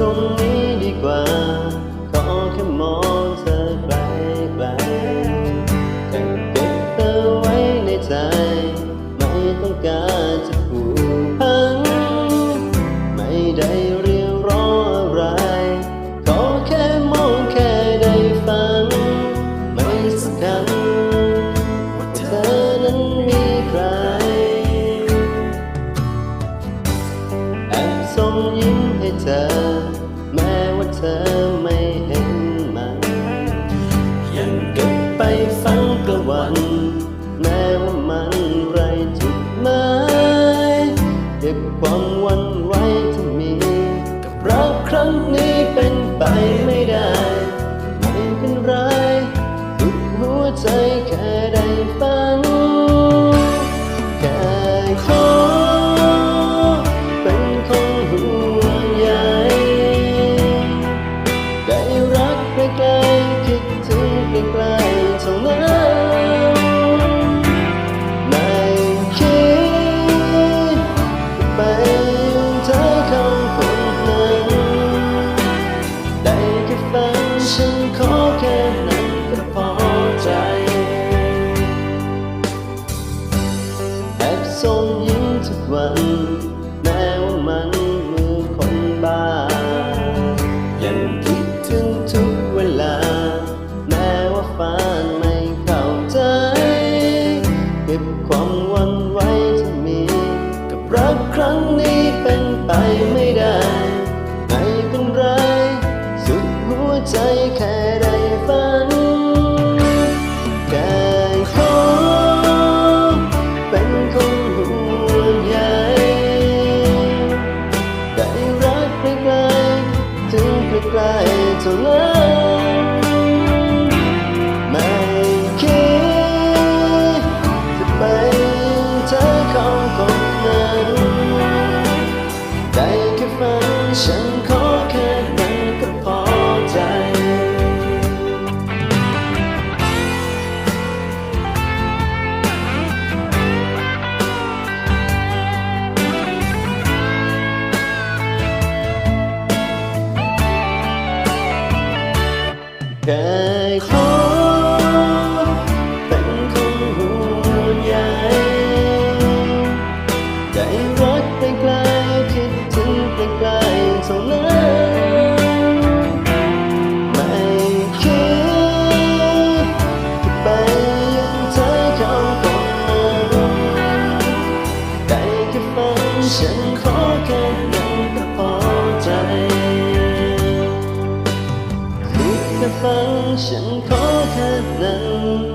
ตรงนี้ดีกว่าขอแค่มองเธอไกลไกลๆแต่เก็บเธอไว้ในใจ ไม่ต้องการจะผูกพันไม่ได้เรียกร้องอะไร ขอแค่มองแค่ได้ฟัง ไม่สำคัญว่าเธอนั้นมีใครแอบส่งยิ้ม ให้เธอ แม้ว่าเธอไม่เห็นมันยังเก็บไปฝันกลางวัน แม้ว่ามันไรจุดหมายเก็บความวันไหวที่มี กับรักครั้งนี้เป็นไปไม่ได้ ไม่เป็นไรทุกหัวใจแค่ ถึงใกล้ๆเท่านั้นไม่คิดไปเธอเขาคนนั้นได้แค่ฝันฉันขอแค่นั้นก็พอใจแอบส่งยิ้มทุกวันแม้ว่ามัน รักครั้งนี้เป็นไปไม่ได้ ไม่เป็นไร สุดหัวใจแค่ แค่ขอ ฟังฉันขอแค่นั้น